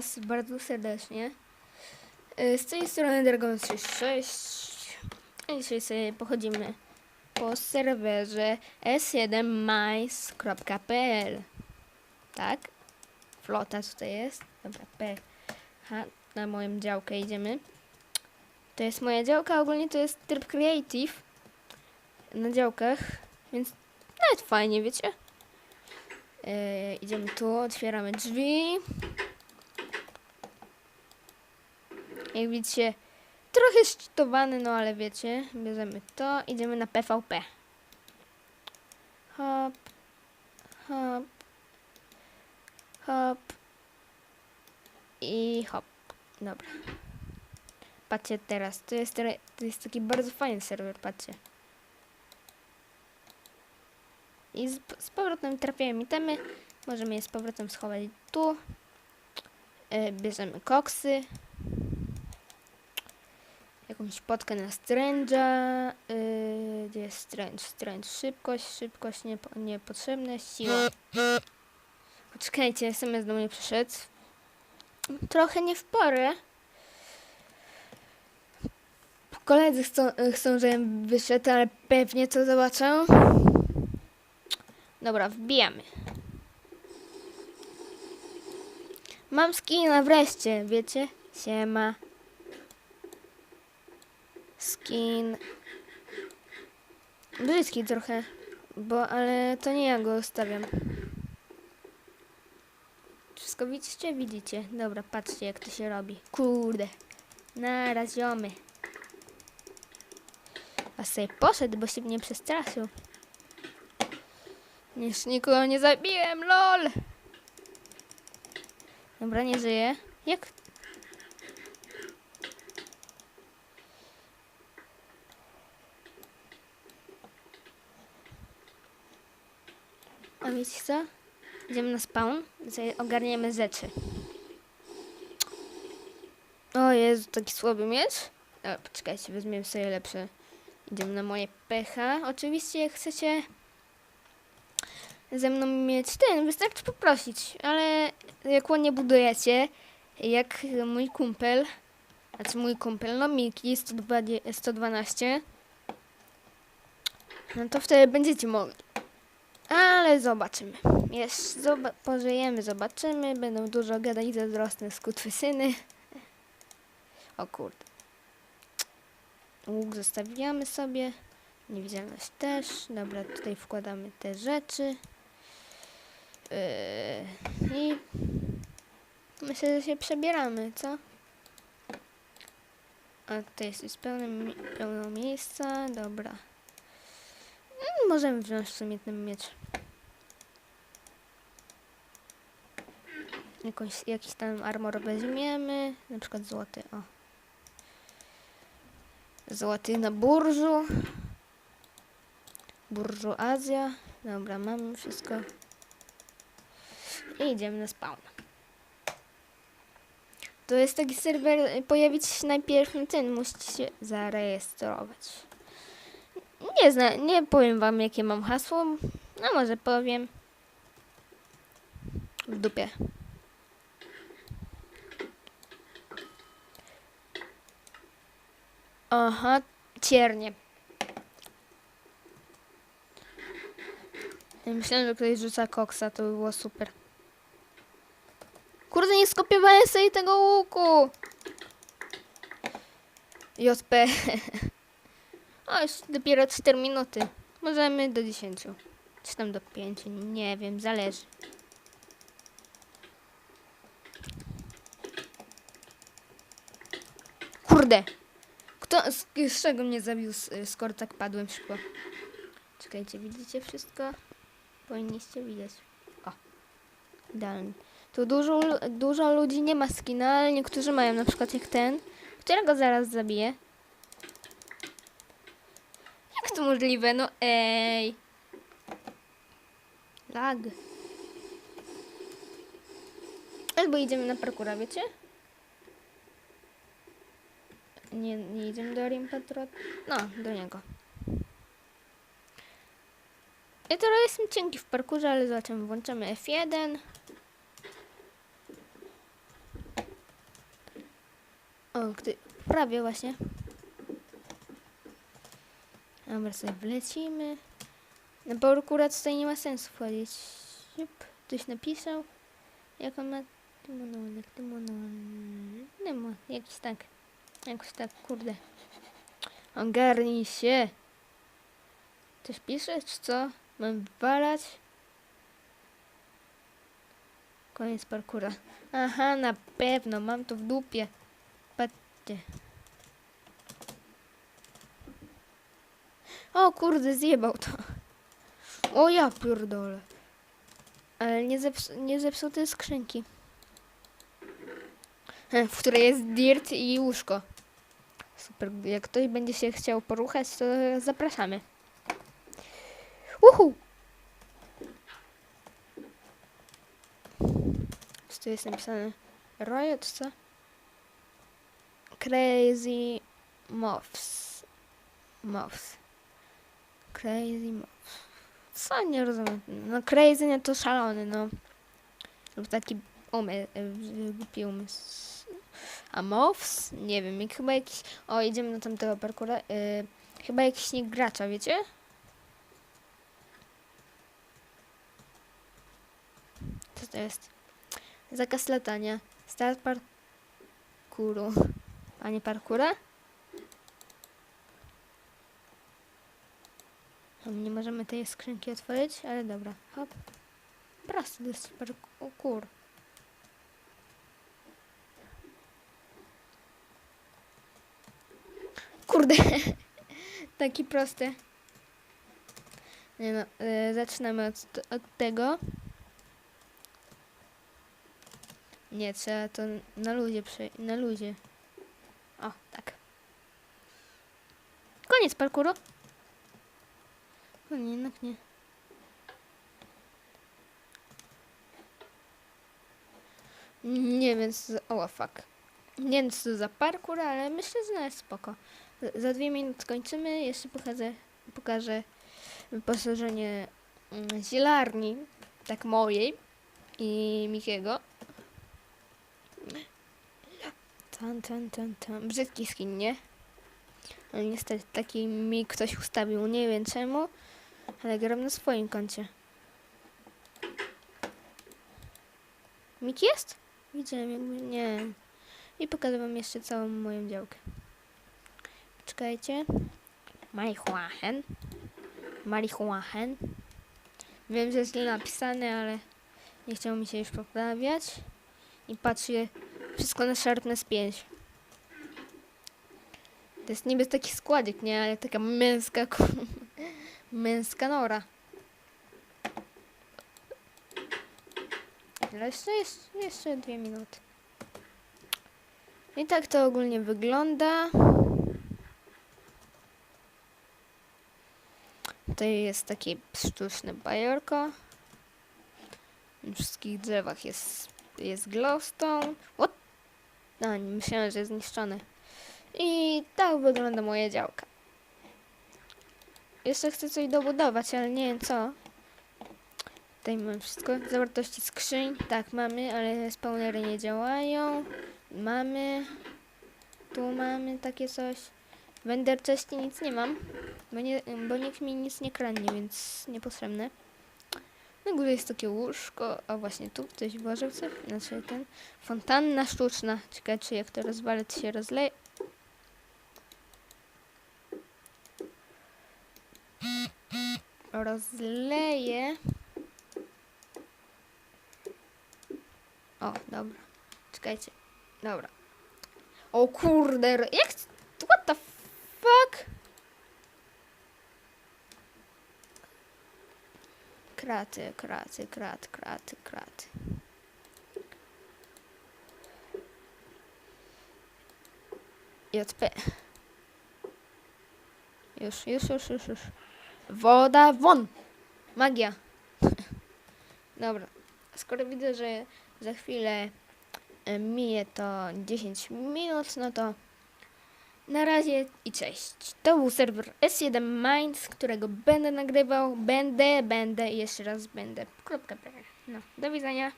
Was bardzo serdecznie. Y, Z tej strony Dragon 36. A dzisiaj sobie pochodzimy po serwerze s7mice.pl Tak? Flota tutaj jest. Dobra, P. Ha, na moją działkę idziemy. To jest moja działka, ogólnie to jest tryb creative na działkach, więc nawet fajnie, wiecie? E, idziemy tu, otwieramy drzwi. Jak widzicie, trochę szczytowany, no ale wiecie, bierzemy to, idziemy na PvP. Hop, hop, hop i hop. Dobra. Patrzcie teraz, to jest, to jest taki bardzo fajny serwer, patrzcie. I z, z powrotem trafiają itemy. Możemy je z powrotem schować tu. E, bierzemy koksy. Jakąś potkę na Strange'a. E, gdzie jest Strange? Strange. Szybkość, szybkość niepo, niepotrzebne. Siła. Poczekajcie, SMS do mnie przyszedł. Trochę nie w porę. Koledzy chcą, chcą, żebym wyszedł, ale pewnie to zobaczę. Dobra, wbijamy. Mam skina wreszcie, wiecie? Siema. Skin. Brzydki trochę, bo ale to nie ja go ustawiam. Wszystko widzicie? Widzicie. Dobra, patrzcie jak to się robi. Kurde. Naraz ziomy. A sobie poszedł, bo się mnie przestraszył. Już nikogo nie zabiłem, lol! Dobra, nie żyje. Jak? A wiecie co? Idziemy na spawn, ogarniemy rzeczy. O Jezu, taki słaby miecz? Dobra, poczekajcie, weźmiemy sobie lepsze. Idziemy na moje pecha. Oczywiście jak chcecie ze mną mieć ten, wystarczy poprosić, ale jak ładnie budujecie, jak mój kumpel, znaczy mój kumpel, no Miki 120 112, no to wtedy będziecie mogli. Ale zobaczymy. Zoba pożyjemy, zobaczymy. Będą dużo gadać zazdrosne skutwysyny. O kurde. Łuk zostawiamy sobie. Niewidzialność też. Dobra, tutaj wkładamy te rzeczy. Yy, I myślę, że się przebieramy, co? A tutaj jest już pełne, mi- pełno miejsca. Dobra. Możemy wziąć w sumie ten miecz. Jakiś tam armor weźmiemy. Na przykład złoty, o. Złoty na burżu. Burżuazja. Dobra, mamy wszystko. I idziemy na spawn. To jest taki serwer, y, pojawić się najpierw ten, musicie się zarejestrować. Nie zna, nie powiem wam jakie mam hasło, no może powiem. W dupie. Aha, ciernie. Myślałem, że ktoś rzuca koksa, to by było super. Kurde, nie skopiowałem sobie tego łuku! JP. O, już dopiero 4 minuty. Możemy do 10. Czy tam do 5, nie wiem, zależy. Kurde! Kto, z, z czego mnie zabił, s- skoro tak padłem szybko? Czekajcie, widzicie wszystko? Powinniście widzieć. O, idealnie. Tu dużo, dużo ludzi nie ma skina, ale niektórzy mają, na przykład jak ten, którego zaraz zabiję. To możliwe? No ej. Lag. Albo idziemy na parkura, wiecie? Nie, nie idziemy do Rim Patrol. No, do niego. Ja teraz jestem cienki w parkurze, ale zobaczymy. Włączamy F1. O, gdy... prawie właśnie. Dobra, sobie wlecimy. Na parkour tutaj nie ma sensu wchodzić. Jup, ktoś napisał. Jak on ma... Demononek, demononek... Demon, jakiś tak. Jakoś tak, kurde. Ogarnij się. Coś piszesz, czy co? Mam walać? Koniec parkura. Aha, na pewno, mam to w dupie. Patrzcie. O kurde, zjebał to. O ja pierdolę. Ale nie, zeps nie zepsute skrzynki. E, W której jest dirt i łóżko. Super, jak ktoś będzie się chciał poruchać, to zapraszamy. Uhu! Co tu jest napisane? Riot, co? Crazy Moths. Moths. Crazy Moths. Co? Nie rozumiem. No crazy nie to szalony, no. Lub taki umysł, głupi umysł. A Moths? Nie wiem, chyba jakiś... O, idziemy do tamtego parkura. Y, chyba jakiś nick gracza, wiecie? Co to jest? Zakaz latania. Start parkuru. A nie parkura? Nie możemy tej skrzynki otworzyć, ale dobra. Hop. Prosty to jest parkour. Kurde. Taki prosty. Nie no, y, zaczynamy od, od tego. Nie, trzeba to na luzie przejść. Na luzie. O, tak. Koniec parkouru. O nie, jednak nie. Nie wiem, co. O, fuck. Nie wiem, co za parkour, ale myślę, że jest spoko. Za- dwie minuty skończymy. Jeszcze pokażę, pokażę wyposażenie mm, zielarni, tak mojej i Mikiego. Tan, tan, tan, tan. Brzydki skin, nie? Ale niestety taki mi ktoś ustawił, nie wiem czemu, ale gram na swoim koncie. Mik jest? Widziałem jakby, nie. I pokażę wam jeszcze całą moją działkę. Czekajcie. Marihuachen. Marihuachen. Wiem, że jest źle napisane, ale nie chciało mi się już poprawiać. I patrzcie, wszystko na Sharpness 5. To jest niby taki składzik, nie? Ale taka męska, ku- męska nora. Ale jeszcze, jeszcze, jeszcze dwie minuty. I tak to ogólnie wygląda. Tutaj jest takie sztuczne bajorko. Na wszystkich drzewach jest, jest glowstone. What? No, myślałem, że jest zniszczony. I tak wygląda moja działka. Jeszcze chcę coś dobudować, ale nie wiem co. Tutaj mam wszystko. Zawartości skrzyń. Tak, mamy, ale spawnery nie działają. Mamy. Tu mamy takie coś. W Ender Chestie nic nie mam. Bo, nie, bo nikt mi nic nie kradnie, więc niepotrzebne. Na górze jest takie łóżko. A właśnie tu ktoś włożył coś. Znaczy ten. Fontanna sztuczna. Ciekawe, czy jak to rozwalę, to się rozleje. Rozleje. O, dobra. Czekajcie. Dobra. O kurde, jak... What the fuck? Kraty, kraty, krat, kraty, kraty. JP. Już, już, już, już, już. Woda won! Magia. Dobra. Skoro widzę, że za chwilę e, mije to 10 minut, no to na razie i cześć. To był serwer S1 Mind, z którego będę nagrywał, będę, będę i jeszcze raz będę. Kropka. No, do widzenia.